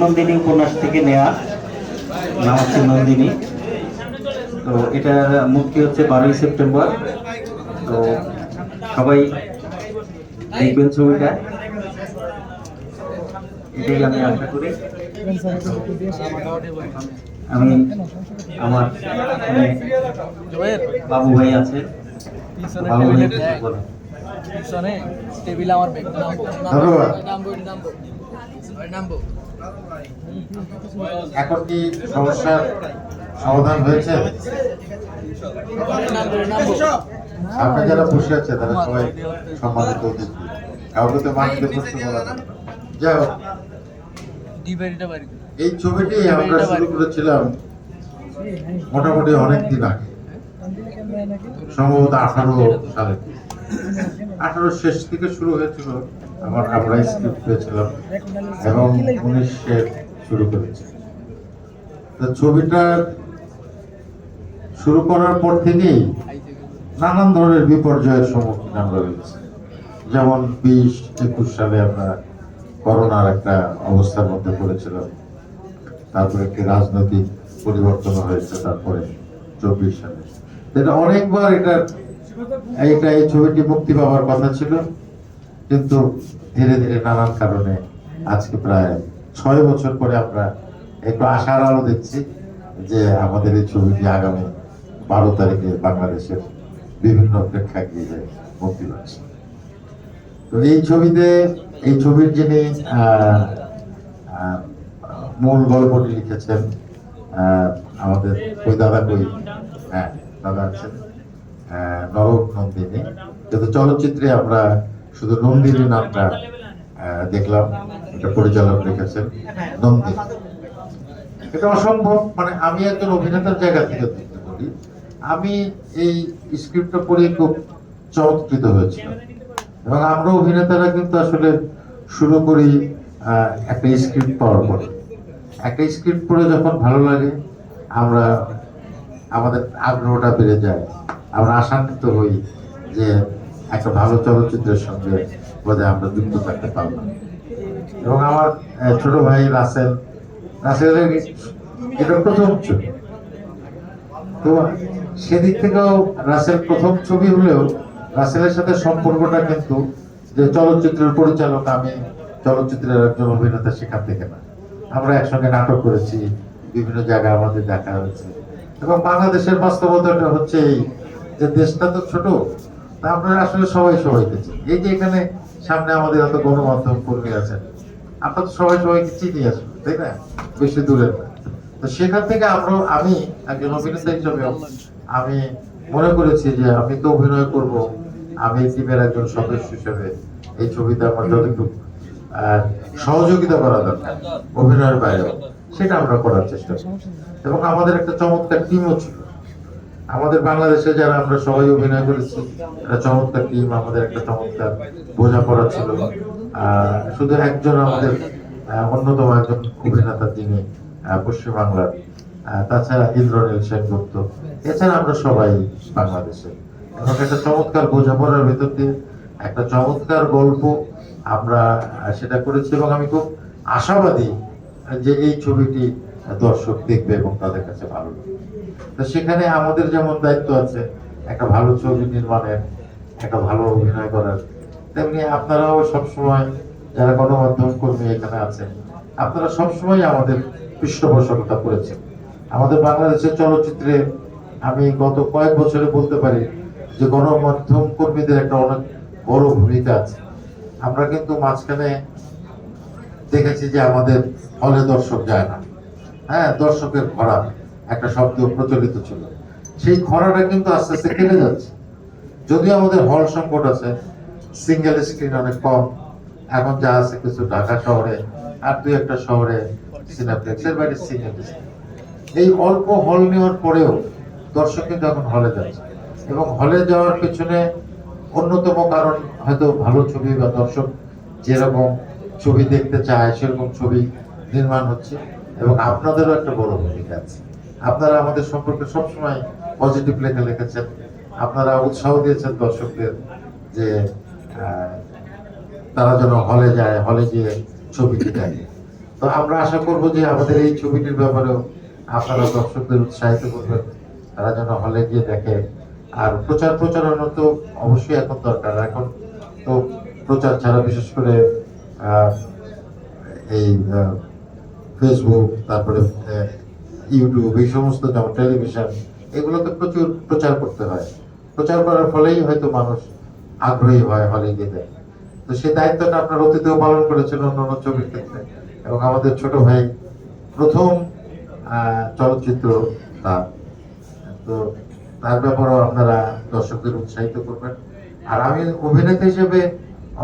নন্দিনী উপন্যাস থেকে নেয়া নাম হচ্ছে নন্দিনী। তো এটা মুক্তি হচ্ছে বারোই সেপ্টেম্বর। তো সবাই দেখবেন ছবিটা। এটাই আমি আশা করি। আমি আমার বাবু ভাই আছে। বাবু ভাই ধন্যবাদ। এখন কি সমস্যার সমাধান হয়েছে? নামবো যারা বসে আছে তারা সবাই সম্মানিত কাউকে তো মাটিতে যাবে না। যাই হোক, এই ছবিটি আমরা শুরু করেছিলাম মোটামুটি অনেক দিন আগে, সম্ভবত আঠারো সালে। আঠারো শেষ থেকে শুরু হয়েছিল। আমার আমরা স্ক্রিপ্ট পেয়েছিলাম এবং উনিশে শুরু করেছি। তো ছবিটা শুরু করার পর থেকেই নানান ধরনের বিপর্যয়ের সম্মুখীন আমরা হয়েছি যেমন বিশ একুশ সালে আমরা করোনার একটা অবস্থার মধ্যে পড়েছিলাম। তারপরে একটি রাজনৈতিক পরিবর্তন হয়েছে, তারপরে চব্বিশ সালে। এটা অনেকবার এটা এটা এই ছবিটি মুক্তি পাওয়ার কথা ছিল। কিন্তু ধীরে ধীরে নানান কারণে আজকে প্রায় ছয় বছর পরে আমরা একটু আশার আলো দেখছি যে আমাদের এই ছবিটি আগামী বারো তারিখে বাংলাদেশের বিভিন্ন প্রেক্ষাগৃহে মুক্তি পাচ্ছে। তো এই ছবিতে, এই ছবির যিনি মূল গল্পটি লিখেছেন আমাদের ওই দাদা কই? হ্যাঁ দাদা আছেন নরক নন্দিনী। কিন্তু চলচ্চিত্রে আমরা শুধু নন্দিনী নামটা দেখলাম এটা পরিচালক লিখেছেন নন্দিনী এটা অসম্ভব মানে আমি একজন অভিনেতার জায়গা থেকে দেখতে পারি। আমি এই স্ক্রিপ্টটা পড়ে খুব চমৎকৃত হয়েছিলাম। এবং আমরা অভিনেতারা কিন্তু আসলে শুরু করি একটা স্ক্রিপ্ট পাওয়ার পরে। একটা স্ক্রিপ্ট পড়ে যখন ভালো লাগে, আমরা, আমাদের আগ্রহটা বেড়ে যায়। আমরা আশান্বিত হই যে একটা ভালো চলচ্চিত্রের সঙ্গে বোধহয় আমরা যুক্ত থাকতে পারলাম এবং আমার ছোট ভাই রাসেল রাসেল এটা প্রথম ছবি। তো সেদিক থেকেও রাসেল প্রথম ছবি হলেও রাসেলের সাথে সম্পর্কটা কিন্তু যে চলচ্চিত্রের পরিচালক আমি, চলচ্চিত্রের একজন অভিনেতা সেখান থেকে না। আমরা একসঙ্গে নাটক করেছি, বিভিন্ন জায়গায় আমাদের দেখা হয়েছে। এবং বাংলাদেশের বাস্তবতাটা হচ্ছে এই যে দেশটা তো ছোট তা আমরা আসলে সবাই সবাইকে চিনি। এই যে এখানে সামনে আমাদের এত গণমাধ্যম কর্মী আছেন আমরা তো সবাই সবাইকে চিনি আসলে, তাই না? বেশি দূরে তো সেখান থেকে আমরা, আমি একজন অভিনেতা হিসেবে আমি মনে করেছি যে আমি তো অভিনয় করব, আমি টিমের একজন সদস্য হিসেবে এই ছবিতে আমার যতটুকু সহযোগিতা করা দরকার, অভিনয়ের বাইরেও, সেটা আমরা করার চেষ্টা করি এবং আমাদের একটা চমৎকার টিমও ছিল। আমাদের বাংলাদেশে যারা আমরা সবাই অভিনয় করেছি, একটা চমৎকার টিম আমাদের একটা চমৎকার বোঝাপড়া ছিল। শুধু একজন আমাদের অন্যতম একজন অভিনেতা তিনি পশ্চিমবাংলার তাছাড়া ইন্দ্রনীল সেনগুপ্ত। এছাড়া আমরা সবাই বাংলাদেশে। এবং একটা চমৎকার বোঝাপড়ার ভেতর দিয়ে একটা চমৎকার গল্প আমরা সেটা করেছি এবং আমি খুব আশাবাদী যে এই ছবিটি দর্শক দেখবে এবং তাদের কাছে ভালো লাগবে। সেখানে আমাদের যেমন দায়িত্ব আছে, একটা ভালো ছবি নির্মাণের, একটা ভালো অভিনয় করার, তেমনি আপনারাও সবসময় যারা গণমাধ্যম কর্মী এখানে আছেন, আপনারা সবসময় আমাদের পৃষ্ঠপোষকতা করেছেন। আমাদের বাংলাদেশের চলচ্চিত্রে আমি গত কয়েক বছরে বলতে পারি যে গণমাধ্যম কর্মীদের একটা অনেক বড় ভূমিকা আছে। আমরা কিন্তু মাঝখানে দেখেছি যে আমাদের হলে দর্শক যায় না। হ্যাঁ দর্শকের খরা একটা শব্দ প্রচলিত ছিল। সেই খরাটা কিন্তু আস্তে আস্তে কেটে যাচ্ছে। যদিও আমাদের হল সংকট আছে সিঙ্গেল স্ক্রিন অনেক কম, এখন যা আছে কিছু ঢাকা শহরে আর দুই একটা শহরে সিনেপ্লেক্সের বাইরে সিঙ্গেল স্ক্রিন এই অল্প হল নেওয়ার পরেও দর্শক কিন্তু এখন হলে যাচ্ছে এবং হলে যাওয়ার পেছনে অন্যতম কারণ হয়তো ভালো ছবি বা দর্শক যেরকম ছবি দেখতে চায়, সেরকম ছবি নির্মাণ হচ্ছে। এবং আপনাদেরও একটা বড় ভূমিকা আছে। আপনারা আমাদের সম্পর্কে সবসময় পজিটিভ লেখা লিখেছেন। আপনারা উৎসাহ দিয়েছেন দর্শকদের যে তারা যেন হলে যায়, হলে গিয়ে ছবিটি দেখে। তো আমরা আশা করব যে আমাদের এই ছবিটির ব্যাপারেও আপনারা দর্শকদের উৎসাহিত করবেন। তারা যেন হলে গিয়ে দেখে। আর প্রচার প্রচারণা তো অবশ্যই এখন দরকার। এখন তো প্রচার ছাড়া বিশেষ করে এই ফেসবুক তারপরে ইউটিউব এই সমস্ত যেমন টেলিভিশন এগুলোতে প্রচুর প্রচার করতে হয়। প্রচার করার ফলেই হয়তো মানুষ আগ্রহী হয় হলে গিয়ে তো সেই দায়িত্বটা আপনার অতীতেও পালন করেছেন অন্য ছবির ক্ষেত্রে। এবং আমাদের ছোট ভাই প্রথম চলচ্চিত্র তার। তো তার ব্যাপারেও আপনারা দর্শকদের উৎসাহিত করবেন। আর আমি অভিনেতা হিসেবে